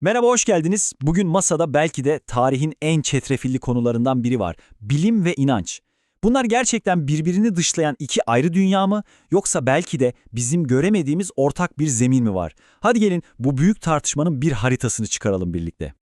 Merhaba, hoş geldiniz. Bugün masada belki de tarihin en çetrefilli konularından biri var. Bilim ve inanç. Bunlar gerçekten birbirini dışlayan iki ayrı dünya mı? Yoksa belki de bizim göremediğimiz ortak bir zemin mi var? Hadi gelin bu büyük tartışmanın bir haritasını çıkaralım birlikte.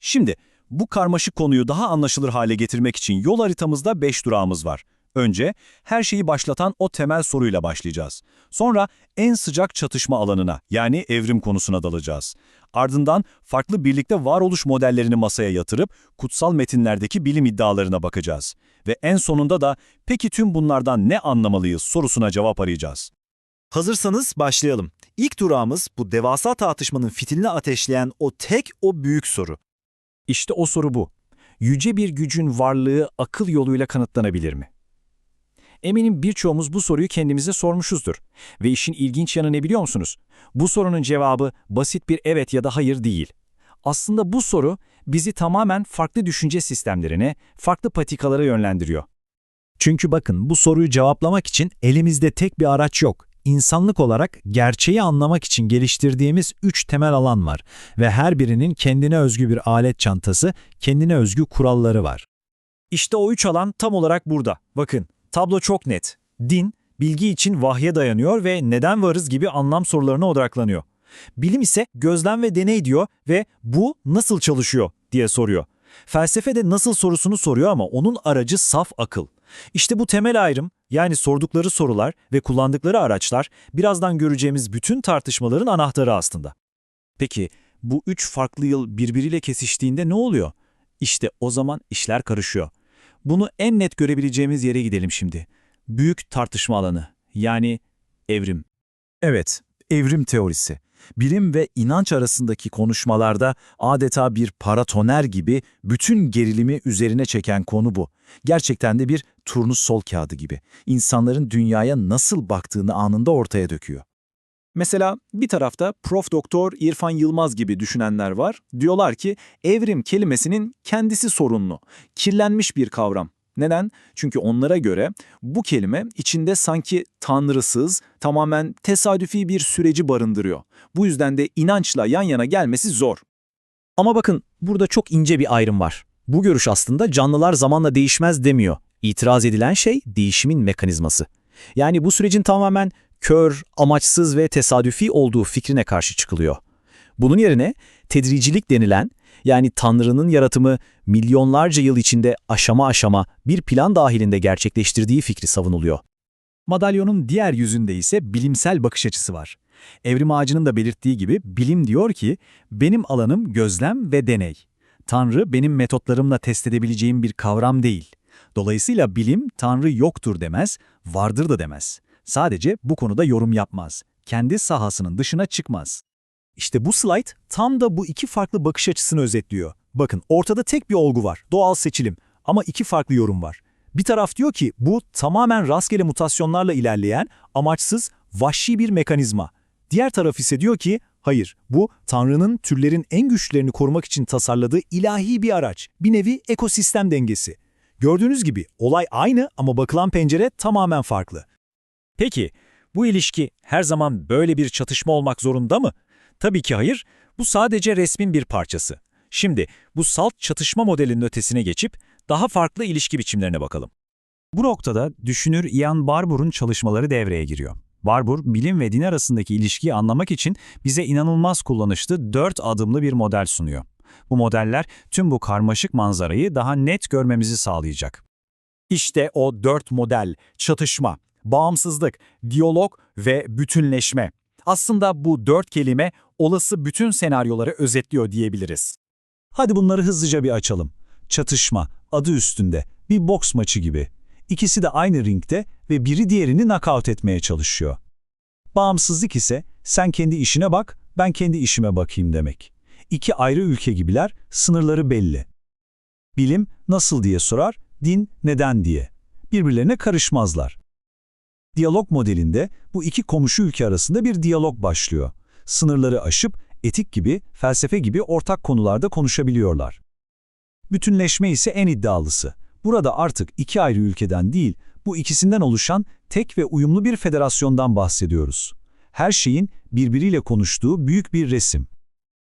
Şimdi bu karmaşık konuyu daha anlaşılır hale getirmek için yol haritamızda 5 durağımız var. Önce her şeyi başlatan o temel soruyla başlayacağız. Sonra en sıcak çatışma alanına yani evrim konusuna dalacağız. Ardından farklı birlikte varoluş modellerini masaya yatırıp kutsal metinlerdeki bilim iddialarına bakacağız. Ve en sonunda da peki tüm bunlardan ne anlamalıyız sorusuna cevap arayacağız. Hazırsanız başlayalım. İlk durağımız bu devasa tartışmanın fitilini ateşleyen o tek o büyük soru. İşte o soru bu. Yüce bir gücün varlığı akıl yoluyla kanıtlanabilir mi? Eminim birçoğumuz bu soruyu kendimize sormuşuzdur. Ve işin ilginç yanı ne biliyor musunuz? Bu sorunun cevabı basit bir evet ya da hayır değil. Aslında bu soru bizi tamamen farklı düşünce sistemlerine, farklı patikalara yönlendiriyor. Çünkü bakın bu soruyu cevaplamak için elimizde tek bir araç yok. İnsanlık olarak gerçeği anlamak için geliştirdiğimiz üç temel alan var ve her birinin kendine özgü bir alet çantası, kendine özgü kuralları var. İşte o üç alan tam olarak burada. Bakın, tablo çok net. Din, bilgi için vahye dayanıyor ve neden varız gibi anlam sorularına odaklanıyor. Bilim ise gözlem ve deney diyor ve bu nasıl çalışıyor diye soruyor. Felsefe de nasıl sorusunu soruyor ama onun aracı saf akıl. İşte bu temel ayrım, yani sordukları sorular ve kullandıkları araçlar birazdan göreceğimiz bütün tartışmaların anahtarı aslında. Peki bu üç farklı yıl birbiriyle kesiştiğinde ne oluyor? İşte o zaman işler karışıyor. Bunu en net görebileceğimiz yere gidelim şimdi. Büyük tartışma alanı, yani evrim. Evet, evrim teorisi. Bilim ve inanç arasındaki konuşmalarda adeta bir paratoner gibi bütün gerilimi üzerine çeken konu bu. Gerçekten de bir turnusol kağıdı gibi. İnsanların dünyaya nasıl baktığını anında ortaya döküyor. Mesela bir tarafta Prof. Doktor İrfan Yılmaz gibi düşünenler var. Diyorlar ki evrim kelimesinin kendisi sorunlu, kirlenmiş bir kavram. Neden? Çünkü onlara göre bu kelime içinde sanki tanrısız, tamamen tesadüfi bir süreci barındırıyor. Bu yüzden de inançla yan yana gelmesi zor. Ama bakın burada çok ince bir ayrım var. Bu görüş aslında canlılar zamanla değişmez demiyor. İtiraz edilen şey değişimin mekanizması. Yani bu sürecin tamamen kör, amaçsız ve tesadüfi olduğu fikrine karşı çıkılıyor. Bunun yerine tedricilik denilen, yani Tanrı'nın yaratımı milyonlarca yıl içinde aşama aşama bir plan dahilinde gerçekleştirdiği fikri savunuluyor. Madalyonun diğer yüzünde ise bilimsel bakış açısı var. Evrim ağacının da belirttiği gibi bilim diyor ki, benim alanım gözlem ve deney. Tanrı benim metotlarımla test edebileceğim bir kavram değil. Dolayısıyla bilim Tanrı yoktur demez, vardır da demez. Sadece bu konuda yorum yapmaz. Kendi sahasının dışına çıkmaz. İşte bu slide tam da bu iki farklı bakış açısını özetliyor. Bakın ortada tek bir olgu var, doğal seçilim. Ama iki farklı yorum var. Bir taraf diyor ki bu tamamen rastgele mutasyonlarla ilerleyen, amaçsız, vahşi bir mekanizma. Diğer taraf ise diyor ki hayır, bu Tanrı'nın türlerin en güçlerini korumak için tasarladığı ilahi bir araç, bir nevi ekosistem dengesi. Gördüğünüz gibi olay aynı ama bakılan pencere tamamen farklı. Peki, bu ilişki her zaman böyle bir çatışma olmak zorunda mı? Tabii ki hayır, bu sadece resmin bir parçası. Şimdi bu salt çatışma modelinin ötesine geçip daha farklı ilişki biçimlerine bakalım. Bu noktada düşünür Ian Barbour'un çalışmaları devreye giriyor. Barbour, bilim ve din arasındaki ilişkiyi anlamak için bize inanılmaz kullanışlı dört adımlı bir model sunuyor. Bu modeller tüm bu karmaşık manzarayı daha net görmemizi sağlayacak. İşte o dört model, çatışma, bağımsızlık, diyalog ve bütünleşme. Aslında bu dört kelime olası bütün senaryoları özetliyor diyebiliriz. Hadi bunları hızlıca bir açalım. Çatışma, adı üstünde, bir boks maçı gibi. İkisi de aynı ringde ve biri diğerini knockout etmeye çalışıyor. Bağımsızlık ise sen kendi işine bak, ben kendi işime bakayım demek. İki ayrı ülke gibiler, sınırları belli. Bilim nasıl diye sorar, din neden diye. Birbirlerine karışmazlar. Diyalog modelinde bu iki komşu ülke arasında bir diyalog başlıyor. Sınırları aşıp etik gibi, felsefe gibi ortak konularda konuşabiliyorlar. Bütünleşme ise en iddialısı. Burada artık iki ayrı ülkeden değil, bu ikisinden oluşan tek ve uyumlu bir federasyondan bahsediyoruz. Her şeyin birbiriyle konuştuğu büyük bir resim.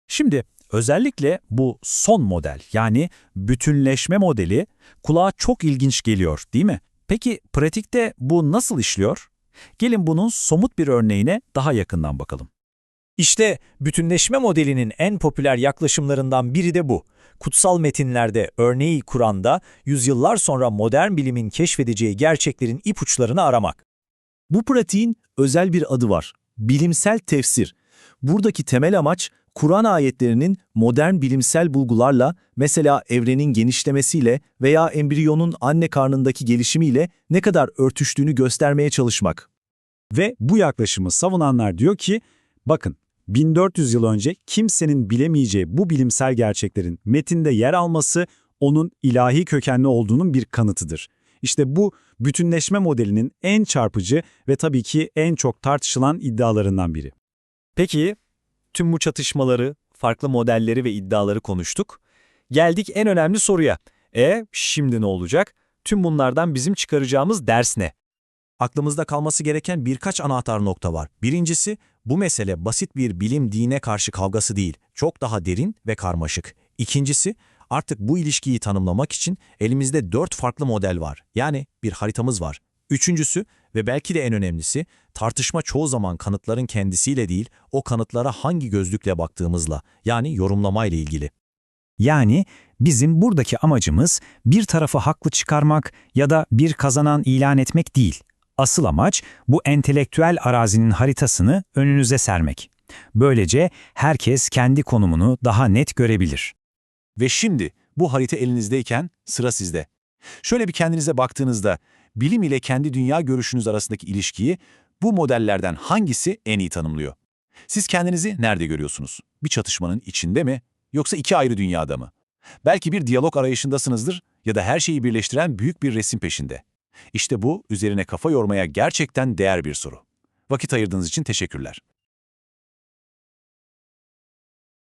Şimdi Özellikle bu son model yani bütünleşme modeli kulağa çok ilginç geliyor değil mi? Peki pratikte bu nasıl işliyor? Gelin bunun somut bir örneğine daha yakından bakalım. İşte bütünleşme modelinin en popüler yaklaşımlarından biri de bu. Kutsal metinlerde örneği Kur'an'da yüzyıllar sonra modern bilimin keşfedeceği gerçeklerin ipuçlarını aramak. Bu pratiğin özel bir adı var. Bilimsel tefsir. Buradaki temel amaç Kur'an ayetlerinin modern bilimsel bulgularla, mesela evrenin genişlemesiyle veya embriyonun anne karnındaki gelişimiyle ne kadar örtüştüğünü göstermeye çalışmak. Ve bu yaklaşımı savunanlar diyor ki, bakın 1400 yıl önce kimsenin bilemeyeceği bu bilimsel gerçeklerin metinde yer alması onun ilahi kökenli olduğunun bir kanıtıdır. İşte bu bütünleşme modelinin en çarpıcı ve tabii ki en çok tartışılan iddialarından biri. Peki, tüm bu çatışmaları, farklı modelleri ve iddiaları konuştuk. Geldik en önemli soruya. E, şimdi ne olacak? Tüm bunlardan bizim çıkaracağımız ders ne? Aklımızda kalması gereken birkaç anahtar nokta var. Birincisi, bu mesele basit bir bilim-dine karşı kavgası değil, çok daha derin ve karmaşık. İkincisi, artık bu ilişkiyi tanımlamak için elimizde dört farklı model var. Yani bir haritamız var. Üçüncüsü ve belki de en önemlisi, tartışma çoğu zaman kanıtların kendisiyle değil, o kanıtlara hangi gözlükle baktığımızla, yani yorumlamayla ilgili. Yani bizim buradaki amacımız bir tarafı haklı çıkarmak ya da bir kazanan ilan etmek değil. Asıl amaç bu entelektüel arazinin haritasını önünüze sermek. Böylece herkes kendi konumunu daha net görebilir. Ve şimdi bu harita elinizdeyken sıra sizde. Şöyle bir kendinize baktığınızda bilim ile kendi dünya görüşünüz arasındaki ilişkiyi bu modellerden hangisi en iyi tanımlıyor? Siz kendinizi nerede görüyorsunuz? Bir çatışmanın içinde mi yoksa iki ayrı dünyada mı? Belki bir diyalog arayışındasınızdır ya da her şeyi birleştiren büyük bir resim peşinde. İşte bu üzerine kafa yormaya gerçekten değer bir soru. Vakit ayırdığınız için teşekkürler.